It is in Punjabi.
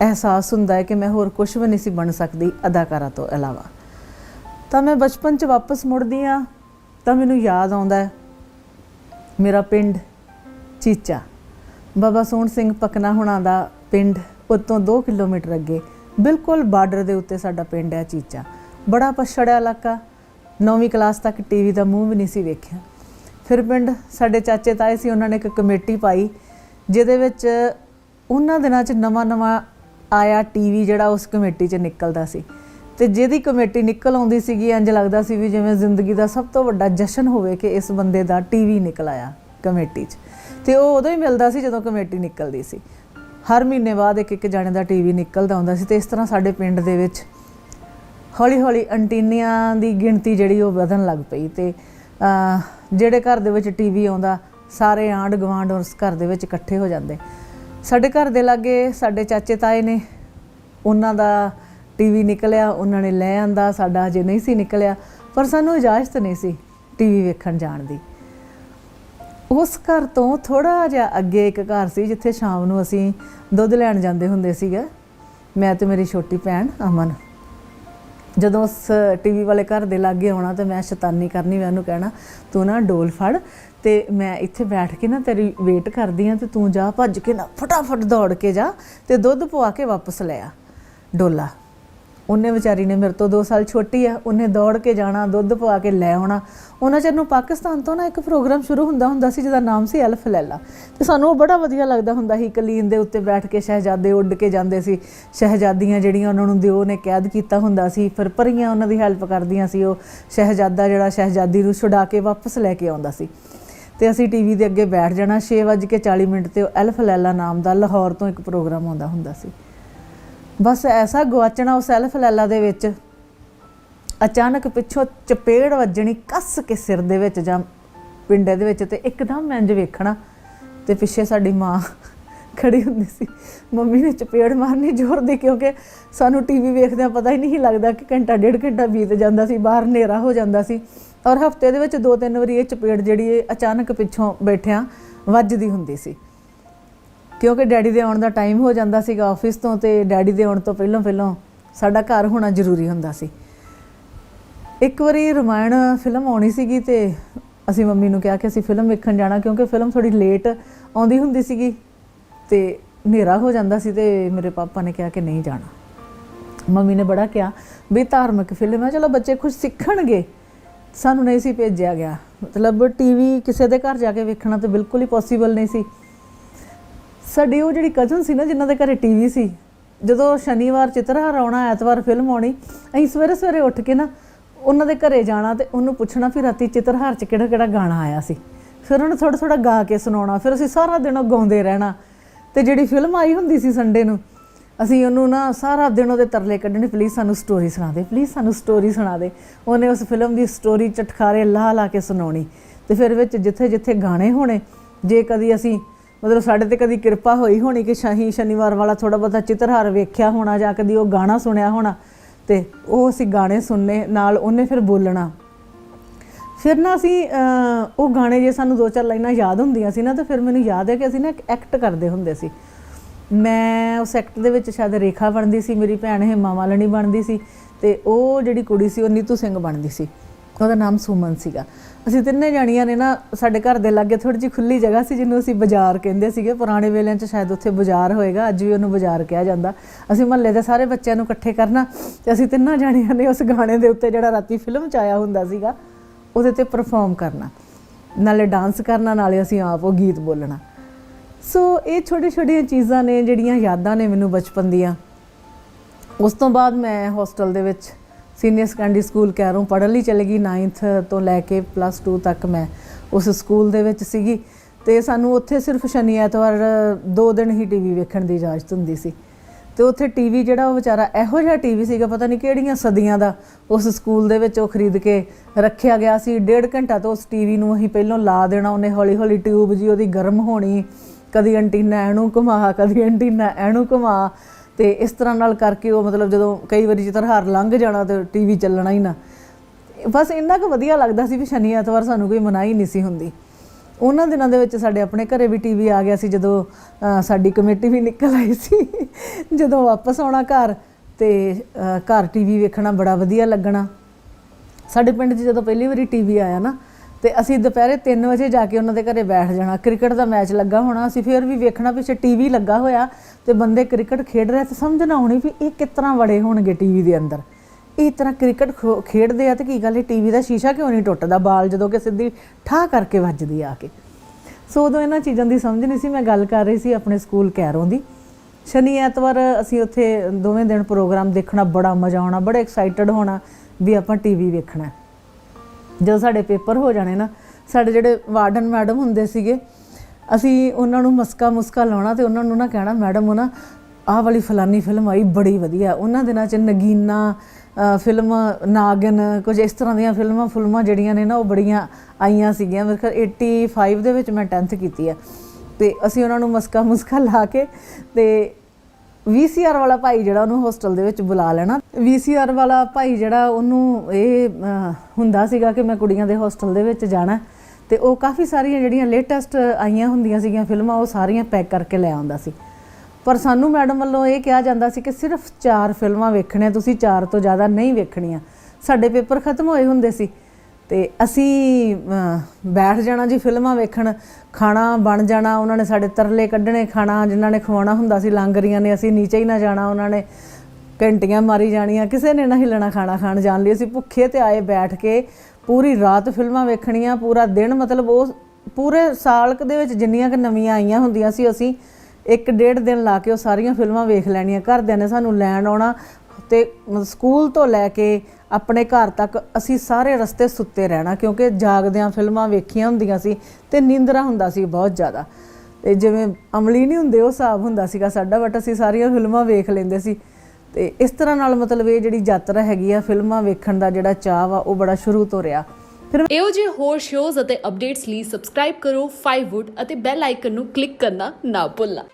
ਅਹਿਸਾਸ ਹੁੰਦਾ ਹੈ ਕਿ ਮੈਂ ਹੋਰ ਕੁਝ ਵੀ ਨਹੀਂ ਸੀ ਬਣ ਸਕਦੀ ਅਦਾਕਾਰਾ ਤੋਂ ਇਲਾਵਾ। ਤਾਂ ਮੈਂ ਬਚਪਨ 'ਚ ਵਾਪਸ ਮੁੜਦੀ ਆ ਤਾਂ ਮੈਨੂੰ ਯਾਦ ਆਉਂਦਾ ਹੈ, ਮੇਰਾ ਪਿੰਡ ਚੀਚਾ। ਬਾਬਾ ਸੋਹਣ ਸਿੰਘ ਪਕਨਾ ਹੁਣਾਂ ਦਾ ਪਿੰਡ ਉਤੋਂ 2 ਕਿਲੋਮੀਟਰ ਅੱਗੇ, ਬਿਲਕੁਲ ਬਾਰਡਰ ਦੇ ਉੱਤੇ ਸਾਡਾ ਪਿੰਡ ਹੈ ਚੀਚਾ। ਬੜਾ ਪਛੜਿਆ ਇਲਾਕਾ 9ਵੀਂ ਕਲਾਸ ਤੱਕ ਟੀਵੀ ਦਾ ਮੂੰਹ ਵੀ ਨਹੀਂ ਸੀ ਵੇਖਿਆ। ਫਿਰ ਪਿੰਡ ਸਾਡੇ ਚਾਚੇ ਤਾਏ ਸੀ, ਉਹਨਾਂ ਨੇ ਇੱਕ ਕਮੇਟੀ ਪਾਈ, ਜਿਹਦੇ ਵਿੱਚ ਉਹਨਾਂ ਦਿਨਾਂ 'ਚ ਨਵਾਂ-ਨਵਾਂ ਆਇਆ ਟੀਵੀ ਜਿਹੜਾ ਉਸ ਕਮੇਟੀ 'ਚ ਨਿਕਲਦਾ ਸੀ। ਤੇ ਜਿਹਦੀ ਕਮੇਟੀ ਨਿਕਲ ਆਉਂਦੀ ਸੀਗੀ ਇੰਜ ਲੱਗਦਾ ਸੀ ਵੀ ਜਿਵੇਂ ਜ਼ਿੰਦਗੀ ਦਾ ਸਭ ਤੋਂ ਵੱਡਾ ਜਸ਼ਨ ਹੋਵੇ ਕਿ ਇਸ ਬੰਦੇ ਦਾ ਟੀਵੀ ਨਿਕਲ ਆਇਆ ਕਮੇਟੀ 'ਚ। ਤੇ ਉਹ ਉਦੋਂ ਹੀ ਮਿਲਦਾ ਸੀ ਜਦੋਂ ਕਮੇਟੀ ਨਿਕਲਦੀ ਸੀ। ਹਰ ਮਹੀਨੇ ਬਾਅਦ ਇੱਕ ਇੱਕ ਜਾਣੇ ਦਾ ਟੀਵੀ ਨਿਕਲਦਾ ਹੁੰਦਾ ਸੀ ਤੇ ਇਸ ਤਰ੍ਹਾਂ ਸਾਡੇ ਪਿੰਡ ਦੇ ਵਿੱਚ ਹੌਲੀ ਹੌਲੀ ਐਂਟੀਨੀਆਂ ਦੀ ਗਿਣਤੀ ਜਿਹੜੀ ਉਹ ਵਧਣ ਲੱਗ ਪਈ ਤੇ ਜਿਹੜੇ ਘਰ ਦੇ ਵਿੱਚ ਟੀਵੀ ਆਉਂਦਾ, ਸਾਰੇ ਆਂਢ ਗੁਆਂਢ ਉਸ ਘਰ ਦੇ ਵਿੱਚ ਇਕੱਠੇ ਹੋ ਜਾਂਦੇ। ਸਾਡੇ ਘਰ ਦੇ ਲਾਗੇ ਸਾਡੇ ਚਾਚੇ ਤਾਏ ਨੇ। ਉਹਨਾਂ ਦਾ ਟੀਵੀ ਨਿਕਲਿਆ, ਉਹਨਾਂ ਨੇ ਲੈ ਆਂਦਾ, ਸਾਡਾ ਅਜੇ ਨਹੀਂ ਸੀ ਨਿਕਲਿਆ, ਪਰ ਸਾਨੂੰ ਇਜਾਜ਼ਤ ਨਹੀਂ ਸੀ ਟੀਵੀ ਵੇਖਣ ਜਾਣ ਦੀ। ਉਸ ਘਰ ਤੋਂ ਥੋੜਾ ਜਿਹਾ ਅੱਗੇ ਇੱਕ ਘਰ ਸੀ, ਜਿੱਥੇ ਸ਼ਾਮ ਨੂੰ ਅਸੀਂ ਦੁੱਧ ਲੈਣ ਜਾਂਦੇ ਹੁੰਦੇ ਸੀਗੇ। ਮੈਂ ਤੇ ਮੇਰੀ ਛੋਟੀ ਭੈਣ ਅਮਨ। ਜਦੋਂ ਉਸ ਟੀਵੀ ਵਾਲੇ ਘਰ ਦੇ ਲਾਗੇ ਆਉਣਾ ਤੇ ਮੈਂ ਸ਼ੈਤਾਨੀ ਕਰਨੀ, ਮੈਂ ਉਹਨੂੰ ਕਹਿਣਾ, ਤੂੰ ਨਾ ਡੋਲ ਫੜ ਤੇ ਮੈਂ ਇੱਥੇ ਬੈਠ ਕੇ ਨਾ ਤੇਰੀ ਵੇਟ ਕਰਦੀ ਆ ਤੇ ਤੂੰ ਜਾ ਭੱਜ ਕੇ ਨਾ ਫਟਾਫਟ ਦੌੜ ਕੇ ਜਾ ਤੇ ਦੁੱਧ ਪਵਾ ਕੇ ਵਾਪਸ ਲੈ ਆ ਡੋਲਾ। ਉਹਨੇ ਵਿਚਾਰੀ ਨੇ ਮੇਰੇ ਤੋਂ 2 ਸਾਲ ਛੋਟੀ ਆ, ਉਹਨੇ ਦੌੜ ਕੇ ਜਾਣਾ, ਦੁੱਧ ਪਵਾ ਕੇ ਲੈ ਆਉਣਾ। ਉਹਨਾਂ ਚਿਰ ਨੂੰ ਪਾਕਿਸਤਾਨ ਤੋਂ ਨਾ ਇੱਕ ਪ੍ਰੋਗਰਾਮ ਸ਼ੁਰੂ ਹੁੰਦਾ ਹੁੰਦਾ ਸੀ ਜਿਹਦਾ ਨਾਮ ਸੀ ਅਲਫ ਲੈਲਾ। ਤੇ ਸਾਨੂੰ ਉਹ ਬੜਾ ਵਧੀਆ ਲੱਗਦਾ ਹੁੰਦਾ ਸੀ, ਕਲੀਨ ਦੇ ਉੱਤੇ ਬੈਠ ਕੇ ਸ਼ਹਿਜ਼ਾਦੇ ਉੱਡ ਕੇ ਜਾਂਦੇ ਸੀ। ਸ਼ਹਿਜ਼ਾਦੀਆਂ ਜਿਹੜੀਆਂ ਉਹਨਾਂ ਨੂੰ ਦਿਓ ਨੇ ਕੈਦ ਕੀਤਾ ਹੁੰਦਾ ਸੀ, ਫਿਰ ਪਰੀਆਂ ਉਹਨਾਂ ਦੀ ਹੈਲਪ ਕਰਦੀਆਂ ਸੀ, ਉਹ ਸ਼ਹਿਜ਼ਾਦਾ ਜਿਹੜਾ ਸ਼ਹਿਜ਼ਾਦੀ ਨੂੰ ਛੁਡਾ ਕੇ ਵਾਪਸ ਲੈ ਕੇ ਆਉਂਦਾ ਸੀ। ਤੇ ਅਸੀਂ ਟੀਵੀ ਦੇ ਅੱਗੇ ਬੈਠ ਜਾਣਾ 6:40 ਮਿੰਟ ਤੇ ਉਹ ਅਲਫ ਲੈਲਾ ਨਾਮ ਦਾ ਲਾਹੌਰ ਤੋਂ ਇੱਕ ਪ੍ਰੋਗਰਾਮ ਆਉਂਦਾ ਹੁੰਦਾ ਸੀ। ਬਸ ਐਸਾ ਗਵਾਚਣਾ ਉਹ ਸੈਲਫ ਲੈਲਾ ਦੇ ਵਿੱਚ। ਅਚਾਨਕ ਪਿੱਛੋਂ ਚਪੇੜ ਵੱਜਣੀ ਕੱਸ ਕੇ ਸਿਰ ਦੇ ਵਿੱਚ ਜਾਂ ਪਿੰਡੇ ਦੇ ਵਿੱਚ ਤੇ ਇੱਕਦਮ ਮੈਂ ਇੰਜ ਵੇਖਣਾ ਤੇ ਪਿੱਛੇ ਸਾਡੀ ਮਾਂ ਖੜੀ ਹੁੰਦੀ ਸੀ। ਮੰਮੀ ਨੇ ਚਪੇੜ ਮਾਰਨੀ ਜ਼ੋਰ ਦੀ ਕਿਉਂਕਿ ਸਾਨੂੰ ਟੀਵੀ ਵੇਖਦਿਆਂ ਪਤਾ ਹੀ ਨਹੀਂ ਲੱਗਦਾ ਕਿ ਘੰਟਾ, ਡੇਢ ਘੰਟਾ ਬੀਤ ਜਾਂਦਾ ਸੀ, ਬਾਹਰ ਹਨੇਰਾ ਹੋ ਜਾਂਦਾ ਸੀ। ਔਰ ਹਫ਼ਤੇ ਦੇ ਵਿੱਚ ਦੋ ਤਿੰਨ ਵਾਰੀ ਇਹ ਚਪੇੜ ਜਿਹੜੀ ਇਹ ਅਚਾਨਕ ਪਿੱਛੋਂ ਬੈਠਿਆਂ ਵੱਜਦੀ ਹੁੰਦੀ ਸੀ। ਕਿਉਂਕਿ ਡੈਡੀ ਦੇ ਆਉਣ ਦਾ ਟਾਈਮ ਹੋ ਜਾਂਦਾ ਸੀਗਾ ਆਫਿਸ ਤੋਂ ਤੇ ਡੈਡੀ ਦੇ ਆਉਣ ਤੋਂ ਪਹਿਲਾਂ ਪਹਿਲਾਂ ਸਾਡਾ ਘਰ ਹੋਣਾ ਜ਼ਰੂਰੀ ਹੁੰਦਾ ਸੀ। ਇੱਕ ਵਾਰੀ ਰਮਾਇਣ ਫਿਲਮ ਆਉਣੀ ਸੀਗੀ ਤੇ ਅਸੀਂ ਮੰਮੀ ਨੂੰ ਕਿਹਾ ਕਿ ਅਸੀਂ ਫਿਲਮ ਵੇਖਣ ਜਾਣਾ ਕਿਉਂਕਿ ਫਿਲਮ ਥੋੜੀ ਲੇਟ ਆਉਂਦੀ ਹੁੰਦੀ ਸੀਗੀ ਤੇ ਹਨੇਰਾ ਹੋ ਜਾਂਦਾ ਸੀ ਤੇ ਮੇਰੇ ਪਾਪਾ ਨੇ ਕਿਹਾ ਕਿ ਨਹੀਂ ਜਾਣਾ। ਮੰਮੀ ਨੇ ਬੜਾ ਕਿਹਾ ਵੀ ਧਾਰਮਿਕ ਫਿਲਮ ਹੈ ਚਲੋ ਬੱਚੇ ਕੁਝ ਸਿੱਖਣਗੇ। ਸਾਨੂੰ ਨਹੀਂ ਸੀ ਭੇਜਿਆ ਗਿਆ। ਮਤਲਬ ਟੀਵੀ ਕਿਸੇ ਦੇ ਘਰ ਜਾ ਕੇ ਵੇਖਣਾ ਤਾਂ ਬਿਲਕੁਲ ਹੀ ਪੋਸੀਬਲ ਨਹੀਂ ਸੀ। ਸਾਡੀ ਉਹ ਜਿਹੜੀ ਕਜ਼ਨ ਸੀ ਨਾ, ਜਿਨ੍ਹਾਂ ਦੇ ਘਰੇ ਟੀਵੀ ਸੀ, ਜਦੋਂ ਸ਼ਨੀਵਾਰ ਚਿੱਤਰਹਾਰ ਆਉਣਾ, ਐਤਵਾਰ ਫਿਲਮ ਆਉਣੀ, ਅਸੀਂ ਸਵੇਰੇ ਸਵੇਰੇ ਉੱਠ ਕੇ ਨਾ ਉਹਨਾਂ ਦੇ ਘਰੇ ਜਾਣਾ ਤੇ ਉਹਨੂੰ ਪੁੱਛਣਾ ਫਿਰ ਰਾਤੀ ਚਿੱਤਰਹਾਰ 'ਚ ਕਿਹੜਾ ਕਿਹੜਾ ਗਾਣਾ ਆਇਆ ਸੀ। ਫਿਰ ਉਹਨੂੰ ਥੋੜਾ ਥੋੜਾ ਗਾ ਕੇ ਸੁਣਾਉਣਾ, ਫਿਰ ਅਸੀਂ ਸਾਰਾ ਦਿਨ ਉਹ ਗਾਉਂਦੇ ਰਹਿਣਾ। ਤੇ ਜਿਹੜੀ ਫਿਲਮ ਆਈ ਹੁੰਦੀ ਸੀ ਸੰਡੇ ਨੂੰ, ਅਸੀਂ ਉਹਨੂੰ ਨਾ ਸਾਰਾ ਦਿਨ ਉਹਦੇ ਤਰਲੇ ਕੱਢਣੇ ਪਲੀਜ਼ ਸਾਨੂੰ ਸਟੋਰੀ ਸੁਣਾ ਦੇ ਪਲੀਜ਼ ਸਾਨੂੰ ਸਟੋਰੀ ਸੁਣਾ ਦੇ। ਉਹਨੇ ਉਸ ਫਿਲਮ ਦੀ ਸਟੋਰੀ ਚਟਖਾਰੇ ਲਾ ਲਾ ਕੇ ਸੁਣਾਉਣੀ। ਤੇ ਫਿਰ ਵਿੱਚ ਜਿੱਥੇ ਜਿੱਥੇ ਗਾਣੇ ਹੋਣੇ, ਜੇ ਕਦੀ ਅਸੀਂ ਮਤਲਬ ਸਾਡੇ ਤੇ ਕਦੀ ਕਿਰਪਾ ਹੋਈ ਹੋਣੀ ਕਿ ਸ਼ਾਹੀ ਸ਼ਨੀਵਾਰ ਵਾਲਾ ਥੋੜਾ ਬਹੁਤਾ ਚਿੱਤਰਹਾਰ ਵੇਖਿਆ ਹੋਣਾ ਜਾਂ ਕਦੀ ਉਹ ਗਾਣਾ ਸੁਣਿਆ ਹੋਣਾ ਤੇ ਉਹ ਅਸੀਂ ਗਾਣੇ ਸੁਣਨੇ ਨਾਲ ਉਹਨੇ ਫਿਰ ਬੋਲਣਾ। ਫਿਰ ਨਾ ਅਸੀਂ ਉਹ ਗਾਣੇ ਜੇ ਸਾਨੂੰ ਦੋ ਚਾਰ ਲਾਈਨਾਂ ਯਾਦ ਹੁੰਦੀਆਂ ਸੀ ਨਾ, ਤਾਂ ਫਿਰ ਮੈਨੂੰ ਯਾਦ ਹੈ ਕਿ ਅਸੀਂ ਨਾ ਇੱਕ ਐਕਟ ਕਰਦੇ ਹੁੰਦੇ ਸੀ। ਮੈਂ ਉਸ ਐਕਟ ਦੇ ਵਿੱਚ ਸ਼ਾਇਦ ਰੇਖਾ ਬਣਦੀ ਸੀ, ਮੇਰੀ ਭੈਣ ਹੇਮਾ ਵਾਲਣੀ ਬਣਦੀ ਸੀ ਤੇ ਉਹ ਜਿਹੜੀ ਕੁੜੀ ਸੀ ਉਹ ਨੀਤੂ ਸਿੰਘ ਬਣਦੀ ਸੀ। ਉਹਦਾ ਨਾਮ ਸੁਮਨ ਸੀਗਾ। ਅਸੀਂ ਤਿੰਨੇ ਜਾਣੀਆਂ ਨੇ ਨਾ, ਸਾਡੇ ਘਰ ਦੇ ਲਾਗੇ ਥੋੜੀ ਜਿਹੀ ਖੁੱਲੀ ਜਗ੍ਹਾ ਸੀ, ਜਿਹਨੂੰ ਅਸੀਂ ਬਾਜ਼ਾਰ ਕਹਿੰਦੇ ਸੀਗੇ। ਪੁਰਾਣੇ ਵੇਲਿਆਂ 'ਚ ਸ਼ਾਇਦ ਉੱਥੇ ਬਾਜ਼ਾਰ ਹੋਏਗਾ, ਅੱਜ ਵੀ ਉਹਨੂੰ ਬਾਜ਼ਾਰ ਕਿਹਾ ਜਾਂਦਾ। ਅਸੀਂ ਮਹੱਲੇ ਦੇ ਸਾਰੇ ਬੱਚਿਆਂ ਨੂੰ ਇਕੱਠੇ ਕਰਨਾ। ਤੇ ਅਸੀਂ ਤਿੰਨਾਂ ਜਾਣੀਆਂ ਨੇ ਉਸ ਗਾਣੇ ਦੇ ਉੱਤੇ ਜਿਹੜਾ ਰਾਤੀ ਫਿਲਮ 'ਚ ਆਇਆ ਹੁੰਦਾ ਸੀਗਾ, ਉਹਦੇ ਤੇ ਪਰਫਾਰਮ ਕਰਨਾ। ਨਾਲੇ ਡਾਂਸ ਕਰਨਾ, ਨਾਲੇ ਅਸੀਂ ਆਪ ਉਹ ਗੀਤ ਬੋਲਣਾ। ਸੋ ਇਹ ਛੋਟੇ ਛੋਟੀਆਂ ਚੀਜ਼ਾਂ ਨੇ, ਜਿਹੜੀਆਂ ਯਾਦਾਂ ਨੇ ਮੈਨੂੰ ਬਚਪਨ ਦੀਆਂ। ਉਸ ਤੋਂ ਬਾਅਦ ਮੈਂ ਹੋਸਟਲ ਦੇ ਵਿੱਚ ਸੀਨੀਅਰ ਸੈਕੰਡਰੀ ਸਕੂਲ ਕੈਰੋਂ ਪੜ੍ਹਨ ਲਈ ਚਲੇ ਗਈ 9th ਤੋਂ ਲੈ ਕੇ ਪਲੱਸ 2 ਤੱਕ ਮੈਂ ਉਸ ਸਕੂਲ ਦੇ ਵਿੱਚ ਸੀਗੀ। ਤੇ ਸਾਨੂੰ ਉੱਥੇ ਸਿਰਫ ਸ਼ਨੀ ਐਤਵਾਰ ਦੋ ਦਿਨ ਹੀ ਟੀਵੀ ਵੇਖਣ ਦੀ ਇਜਾਜ਼ਤ ਹੁੰਦੀ ਸੀ। ਤੇ ਉੱਥੇ ਟੀਵੀ ਜਿਹੜਾ ਉਹ ਵਿਚਾਰਾ ਇਹੋ ਜਿਹਾ ਟੀਵੀ ਸੀਗਾ, ਪਤਾ ਨਹੀਂ ਕਿਹੜੀਆਂ ਸਦੀਆਂ ਦਾ ਉਸ ਸਕੂਲ ਦੇ ਵਿੱਚ ਉਹ ਖਰੀਦ ਕੇ ਰੱਖਿਆ ਗਿਆ ਸੀ। ਡੇਢ ਘੰਟਾ ਤੋਂ ਉਸ ਟੀਵੀ ਨੂੰ ਅਸੀਂ ਪਹਿਲਾਂ ਲਾ ਦੇਣਾ, ਉਹਨੇ ਹੌਲੀ ਹੌਲੀ ਟਿਊਬ ਜੀ ਉਹਦੀ ਗਰਮ ਹੋਣੀ, ਕਦੀ ਐਂਟੀਨਾ ਐਨੂੰ ਘੁਮਾ, ਕਦੀ ਐਂਟੀਨਾ ਐਨੂੰ ਘੁਮਾ। ਤੇ ਇਸ ਤਰ੍ਹਾਂ ਨਾਲ ਕਰਕੇ ਉਹ ਮਤਲਬ ਜਦੋਂ ਕਈ ਵਾਰੀ ਚਿੱਤਰਹਾਰ ਲੰਘ ਜਾਣਾ ਤੇ ਟੀਵੀ ਚੱਲਣਾ ਹੀ ਨਾ। ਬਸ ਇੰਨਾ ਕੁ ਵਧੀਆ ਲੱਗਦਾ ਸੀ ਵੀ ਸ਼ਨੀ ਐਤਵਾਰ ਸਾਨੂੰ ਕੋਈ ਮਨਾਹੀ ਨਹੀਂ ਸੀ ਹੁੰਦੀ। ਉਹਨਾਂ ਦਿਨਾਂ ਦੇ ਵਿੱਚ ਸਾਡੇ ਆਪਣੇ ਘਰੇ ਵੀ ਟੀਵੀ ਆ ਗਿਆ ਸੀ ਜਦੋਂ ਸਾਡੀ ਕਮੇਟੀ ਵੀ ਨਿਕਲ ਆਈ ਸੀ। ਜਦੋਂ ਵਾਪਸ ਆਉਣਾ ਘਰ ਤੇ ਅ, ਘਰ ਟੀਵੀ ਵੇਖਣਾ ਬੜਾ ਵਧੀਆ ਲੱਗਣਾ। ਸਾਡੇ ਪਿੰਡ 'ਚ ਜਦੋਂ ਪਹਿਲੀ ਵਾਰੀ ਟੀਵੀ ਆਇਆ ਨਾ ਤੇ ਅਸੀਂ ਦੁਪਹਿਰੇ 3 ਵਜੇ ਜਾ ਕੇ ਉਹਨਾਂ ਦੇ ਘਰੇ ਬੈਠ ਜਾਣਾ। ਕ੍ਰਿਕਟ ਦਾ ਮੈਚ ਲੱਗਾ ਹੋਣਾ। ਅਸੀਂ ਫਿਰ ਵੀ ਵੇਖਣਾ ਪਿੱਛੇ ਟੀਵੀ ਲੱਗਾ ਹੋਇਆ ਤੇ ਬੰਦੇ ਕ੍ਰਿਕਟ ਖੇਡ ਰਹੇ ਤੇ ਸਮਝ ਨਾ ਆਉਣੀ ਵੀ ਇਹ ਕਿਸ ਤਰ੍ਹਾਂ ਵੜੇ ਹੋਣਗੇ ਟੀਵੀ ਦੇ ਅੰਦਰ। ਇਹ ਤਰ੍ਹਾਂ ਕ੍ਰਿਕਟ ਖੋ- ਖੇਡਦੇ ਆ ਤੇ ਕੀ ਗੱਲ, ਇਹ ਟੀਵੀ ਦਾ ਸ਼ੀਸ਼ਾ ਕਿਉਂ ਨਹੀਂ ਟੁੱਟਦਾ? ਬਾਲ ਜਦੋਂ ਕਿ ਸਿੱਧੀ ਠਾ ਕਰਕੇ ਵੱਜਦੀ ਆ ਕੇ। ਸੋ ਉਦੋਂ ਇਹਨਾਂ ਚੀਜ਼ਾਂ ਦੀ ਸਮਝ ਨਹੀਂ ਸੀ, ਮੈਂ ਗੱਲ ਕਰ ਰਹੀ ਸੀ ਆਪਣੇ ਸਕੂਲ ਕੈਰੋਂ ਦੀ। ਸ਼ਨੀ ਐਤਵਾਰ ਅਸੀਂ ਉੱਥੇ ਦੋਵੇਂ ਦਿਨ ਪ੍ਰੋਗਰਾਮ ਦੇਖਣਾ, ਬੜਾ ਮਜ਼ਾ ਆਉਣਾ, ਬੜਾ ਐਕਸਾਈਟਡ ਹੋਣਾ ਵੀ ਆਪਾਂ ਟੀਵੀ ਵੇਖਣਾ। ਜਦੋਂ ਸਾਡੇ ਪੇਪਰ ਹੋ ਜਾਣੇ ਨਾ, ਸਾਡੇ ਜਿਹੜੇ ਵਾਰਡਨ ਮੈਡਮ ਹੁੰਦੇ ਸੀਗੇ, ਅਸੀਂ ਉਹਨਾਂ ਨੂੰ ਮਸਕਾ ਮੁਸਕਾ ਲਾਉਣਾ ਤੇ ਉਹਨਾਂ ਨੂੰ ਨਾ ਕਹਿਣਾ, ਮੈਡਮ, ਉਹ ਨਾ ਆਹ ਵਾਲੀ ਫਲਾਨੀ ਫਿਲਮ ਆਈ ਬੜੀ ਵਧੀਆ। ਉਹਨਾਂ ਦਿਨਾਂ 'ਚ ਨਗੀਨਾ ਫਿਲਮ ਨਾਗਨ, ਕੁਝ ਇਸ ਤਰ੍ਹਾਂ ਦੀਆਂ ਫਿਲਮਾਂ, ਫੁਲਮਾਂ ਜਿਹੜੀਆਂ ਨੇ ਨਾ, ਉਹ ਬੜੀਆਂ ਆਈਆਂ ਸੀਗੀਆਂ। ਮੇਰੇ ਖਿਆਲ 85 ਦੇ ਵਿੱਚ ਮੈਂ 10th ਕੀਤੀ ਹੈ ਤੇ ਅਸੀਂ ਉਹਨਾਂ ਨੂੰ ਮਸਕਾ ਮੁਸਕਾ ਲਾ ਕੇ ਤੇ VCR ਵਾਲਾ ਭਾਈ ਜਿਹੜਾ ਉਹਨੂੰ ਹੋਸਟਲ ਦੇ ਵਿੱਚ ਬੁਲਾ ਲੈਣਾ। VCR ਵਾਲਾ ਭਾਈ ਜਿਹੜਾ ਉਹਨੂੰ ਇਹ ਹੁੰਦਾ ਸੀਗਾ ਕਿ ਮੈਂ ਕੁੜੀਆਂ ਦੇ ਹੋਸਟਲ ਦੇ ਵਿੱਚ ਜਾਣਾ। ਤੇ ਉਹ ਕਾਫੀ ਸਾਰੀਆਂ ਜਿਹੜੀਆਂ ਲੇਟੈਸਟ ਆਈਆਂ ਹੁੰਦੀਆਂ ਸੀਗੀਆਂ ਫਿਲਮਾਂ, ਉਹ ਸਾਰੀਆਂ ਪੈਕ ਕਰਕੇ ਲੈ ਆਉਂਦਾ ਸੀ। ਪਰ ਸਾਨੂੰ ਮੈਡਮ ਵੱਲੋਂ ਇਹ ਕਿਹਾ ਜਾਂਦਾ ਸੀ ਕਿ ਸਿਰਫ 4 ਫਿਲਮਾਂ ਵੇਖਣੀਆਂ, ਤੁਸੀਂ 4 ਤੋਂ ਜ਼ਿਆਦਾ ਨਹੀਂ ਵੇਖਣੀਆਂ। ਸਾਡੇ ਪੇਪਰ ਖਤਮ ਹੋਏ ਹੁੰਦੇ ਸੀ। ਤੇ ਅਸੀਂ ਬੈਠ ਜਾਣਾ ਜੀ ਫਿਲਮਾਂ ਵੇਖਣ। ਖਾਣਾ ਬਣ ਜਾਣਾ, ਉਹਨਾਂ ਨੇ ਸਾਡੇ ਤਰਲੇ ਕੱਢਣੇ, ਖਾਣਾ ਜਿਨ੍ਹਾਂ ਨੇ ਖਵਾਉਣਾ ਹੁੰਦਾ ਸੀ, ਲਾਂਗਰੀਆਂ ਨੇ, ਅਸੀਂ ਨੀਚੇ ਹੀ ਨਾ ਜਾਣਾ, ਉਹਨਾਂ ਨੇ ਘੰਟੀਆਂ ਮਾਰੀ ਜਾਣੀਆਂ, ਕਿਸੇ ਨੇ ਨਾ ਹਿੱਲਣਾ ਖਾਣਾ ਖਾਣ ਜਾਣ ਲਈ। ਅਸੀਂ ਭੁੱਖੇ ਤੇ ਆਏ ਬੈਠ ਕੇ, ਪੂਰੀ ਰਾਤ ਫਿਲਮਾਂ ਵੇਖਣੀਆਂ, ਪੂਰਾ ਦਿਨ ਮਤਲਬ ਉਹ ਪੂਰੇ ਸਾਲ ਦੇ ਵਿੱਚ ਜਿੰਨੀਆਂ ਕਿ ਨਵੀਆਂ ਆਈਆਂ ਹੁੰਦੀਆਂ ਸੀ, ਅਸੀਂ ਇੱਕ ਡੇਢ ਦਿਨ ਲਾ ਕੇ ਉਹ ਸਾਰੀਆਂ ਫਿਲਮਾਂ ਵੇਖ ਲੈਣੀਆਂ। ਘਰਦਿਆਂ ਨੇ ਸਾਨੂੰ ਲੈਣ ਆਉਣਾ ਤੇ ਸਕੂਲ ਤੋਂ ਲੈ ਕੇ ਆਪਣੇ ਘਰ ਤੱਕ ਅਸੀਂ ਸਾਰੇ ਰਸਤੇ ਸੁੱਤੇ ਰਹਿਣਾ, ਕਿਉਂਕਿ ਜਾਗਦਿਆਂ ਫਿਲਮਾਂ ਵੇਖੀਆਂ ਹੁੰਦੀਆਂ ਸੀ ਤੇ ਨੀਂਦਰਾ ਹੁੰਦਾ ਸੀ ਬਹੁਤ ਜ਼ਿਆਦਾ। ਤੇ ਜਿਵੇਂ ਅਮਲੀ ਨਹੀਂ ਹੁੰਦੇ, ਉਹ ਹਿਸਾਬ ਹੁੰਦਾ ਸੀਗਾ ਸਾਡਾ ਬਟ ਅਸੀਂ ਸਾਰੀਆਂ ਫਿਲਮਾਂ ਵੇਖ ਲੈਂਦੇ ਸੀ। ਤੇ ਇਸ ਤਰ੍ਹਾਂ ਨਾਲ ਮਤਲਬ ਇਹ ਜਿਹੜੀ ਯਾਤਰਾ ਹੈਗੀ ਆ, ਫਿਲਮਾਂ ਵੇਖਣ ਦਾ ਜਿਹੜਾ ਚਾਹ ਵਾ, ਉਹ ਬੜਾ ਸ਼ੁਰੂ ਤੋਂ ਰਿਹਾ। ਫਿਰ ਇਹੋ ਜਿਹੇ ਹੋਰ ਸ਼ੋਜ਼ ਅਤੇ ਅਪਡੇਟਸ ਲਈ ਸਬਸਕ੍ਰਾਈਬ ਕਰੋ 5wood ਅਤੇ ਬੈਲ ਆਈਕਨ ਨੂੰ ਕਲਿੱਕ ਕਰਨਾ ਨਾ ਭੁੱਲਣਾ।